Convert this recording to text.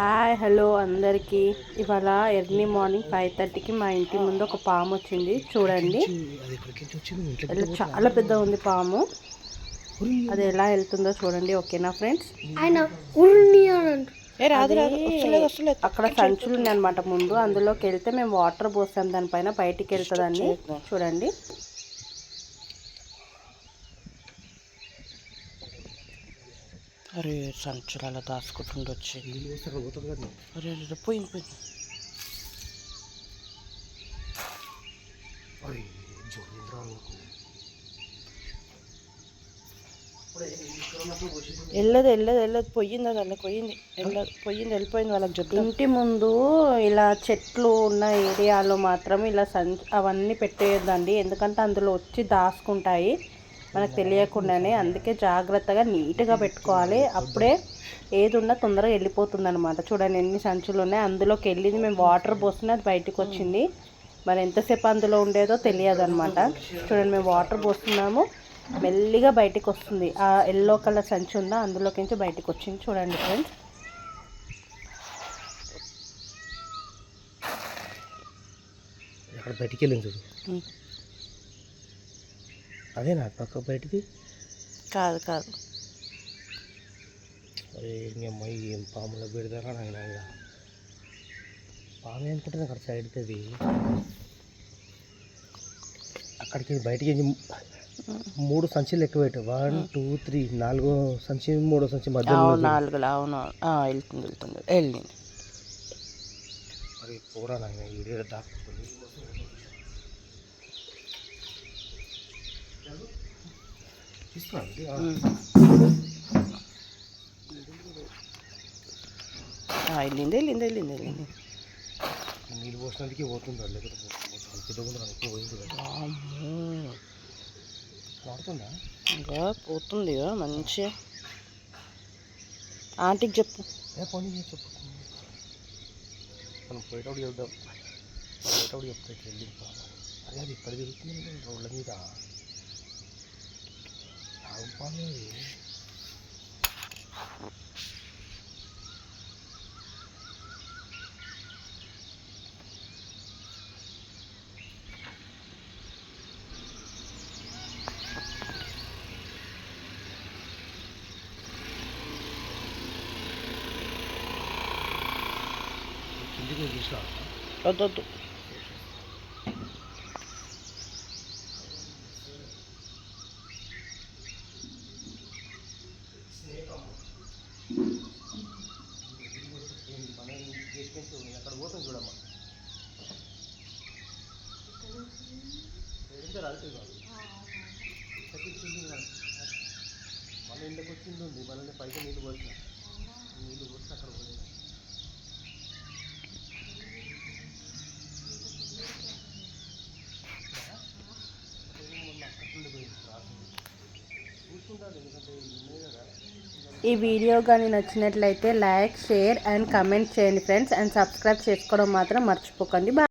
Hi hello అందరికీ. ఇవాళ early morning five థర్టీకి మా ఇంటి ముందు ఒక పాము వచ్చింది. చూడండి. చాలా పెద్ద ఉంది పాము. అది ఎలా వెళ్తుందో చూడండి ఓకేనా ఫ్రెండ్స్? అక్కడ సంచులు ఉన్నాయి అనమాట ముందు. అందులోకి వెళ్తే మేము వాటర్ పోసాం దానిపైన బయటికి వెళ్తుందని. చూడండి. అరే సంచులు అలా దాచుకుంటుండే వచ్చి అరే పోయింది పోయింది. వెళ్ళదు వెళ్ళదు వెళ్ళదు. పోయింది అది అలా పోయింది. వెళ్ళదు పోయింది వెళ్ళిపోయింది వాళ్ళకి చెప్తాం. ఇంటి ముందు ఇలా చెట్లు ఉన్న ఏరియాలో మాత్రం ఇలా సంచు అవన్నీ పెట్టేయొద్దండి. ఎందుకంటే అందులో వచ్చి దాచుకుంటాయి. మనకు తెలియకుండానే అందుకే జాగ్రత్తగా నీట్గా పెట్టుకోవాలి. అప్పుడే ఏది ఉన్నా తొందరగా వెళ్ళిపోతుంది అనమాట చూడండి ఎన్ని సంచులు ఉన్నాయి. అందులోకి వెళ్ళింది మేము వాటర్ పోస్తున్నా అది బయటకు వచ్చింది. మరి ఎంతసేపు అందులో ఉండేదో తెలియదు అనమాట చూడండి మేము వాటర్ పోస్తున్నాము. మెల్లిగా బయటకు వస్తుంది. ఆ ఎల్లో కలర్ సంచి ఉందా? అందులోకి నుంచి బయటకు వచ్చింది. చూడండి ఫ్రెండ్స్. అక్కడ బయటికి వెళ్ళింది చూడు. ఉమ్. అదేనా పక్క బయటికి కాదు కాదు. అరే అమ్మాయి ఏం పాములో పెడతారా నాకు పాము అనుకుంటుంది అక్కడ సైడ్కి అది అక్కడికి బయటికి మూడు సంచులు ఎక్కువ పెట్టు. వన్ టూ త్రీ నాలుగో సంచి మూడో సంచి ఉన్నది. నాలుగులు అవును. వెళ్తుంది వెళ్తుంది. వెళ్ళింది. అరే పోరా నాయన ఈడే దాక్కుని తీసుకోండి ఆ, వెళ్ళింది వెళ్ళింది వెళ్ళింది వెళ్ళింది. నీళ్ళు పోసినందుకే పోతుందా? లేకపోతే. వాడుతుందా? ఇంకా పోతుంది మంచిగా. ఆంటీకి చెప్పు. చెప్పు. మనం పోయేటప్పుడు చెప్దాం పోయేటప్పుడు చెప్తా వెళ్ళి అదే అది ఇక్కడ తిరుగుతుంది రోడ్ల మీద. ఆవు పాము చూసినా వద్దొద్దు అక్కడ పోతుంది చూడమ్మా. మన ఇంటికి వచ్చింది ఉంది. మన పైకి నీళ్ళు పోసిన నీళ్ళు పోసి అక్కడ పోయింది ఈ వీడియో కానీ నచ్చినట్లయితే లైక్ షేర్ అండ్ కమెంట్ చేయండి ఫ్రెండ్స్ అండ్ సబ్స్క్రైబ్ చేసుకోవడం మాత్రం మర్చిపోకండి.